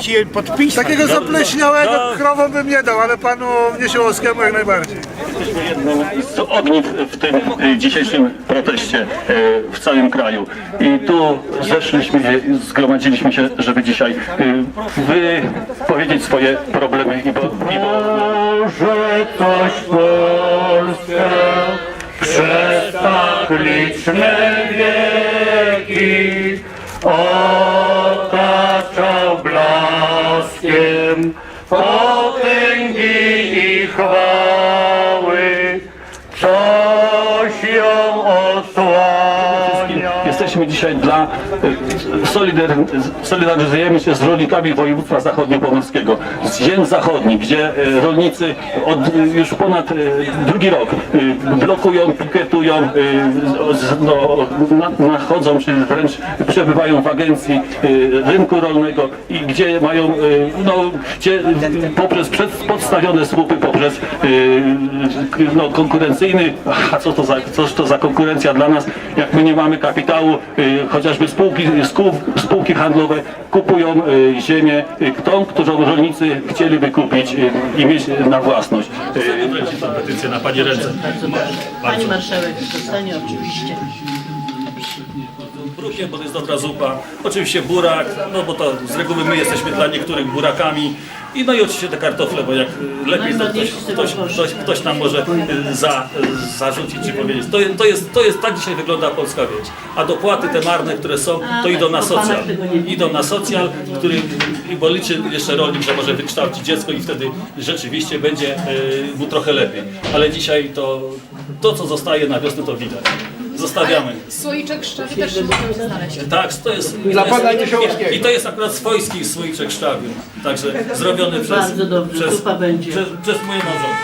przyjść i podpisać. Takiego zapleśniałego No. krową bym nie dał, ale panu Niesiołowskiemu jak najbardziej. z ogniw w tym y, dzisiejszym proteście y, w całym kraju. I tu zeszliśmy, się, zgromadziliśmy się, żeby dzisiaj y, wypowiedzieć swoje problemy i bo, i bo Może ktoś Polskę przez tak liczne wieki otaczał blaskiem potęgi i chwały, coś ją. Jesteśmy dzisiaj dla, y, solidar, solidaryzujemy się z rolnikami województwa zachodniopomorskiego, z ziem zachodnich, gdzie y, rolnicy od y, już ponad drugi rok blokują, pikietują, no, na- nachodzą, czy wręcz przebywają w agencji rynku rolnego i gdzie mają, no, gdzie poprzez przed, podstawione słupy, poprzez no, konkurencyjny, a co to, za, co to za konkurencja dla nas, jak my nie mamy kapitału, y, chociażby spółki, spół, spółki handlowe kupują y, ziemię, y, tą, którą rolnicy chcieliby kupić y, i mieć na własność. Petycję na Pani ręce. Pani marszałek dostanie oczywiście. Brukiem, bo to jest dobra zupa. Oczywiście burak, no bo to z reguły my jesteśmy dla niektórych burakami. I no i oczywiście te kartofle, bo jak y, lepiej to ktoś, ktoś, ktoś, ktoś nam może y, za, y, zarzucić czy powiedzieć. To, to, jest, to jest, tak dzisiaj wygląda polska wieś. A dopłaty te marne, które są, to idą na po panach socjal. Idą na socjal, który, bo liczy jeszcze rolnik, że może wykształcić dziecko i wtedy rzeczywiście będzie mu trochę lepiej. Ale dzisiaj to, to co zostaje na wiosnę to widać. Zostawiamy. Słoiczek szczawi też możemy znaleźć. Tak, to jest. Dla to jest- pana Niesiołowskiego. I to jest akurat swojski słoiczek szczawiu. Także zrobiony przez. Bardzo dobrze, przez, zupa będzie. Przez, przez moje małżonkę.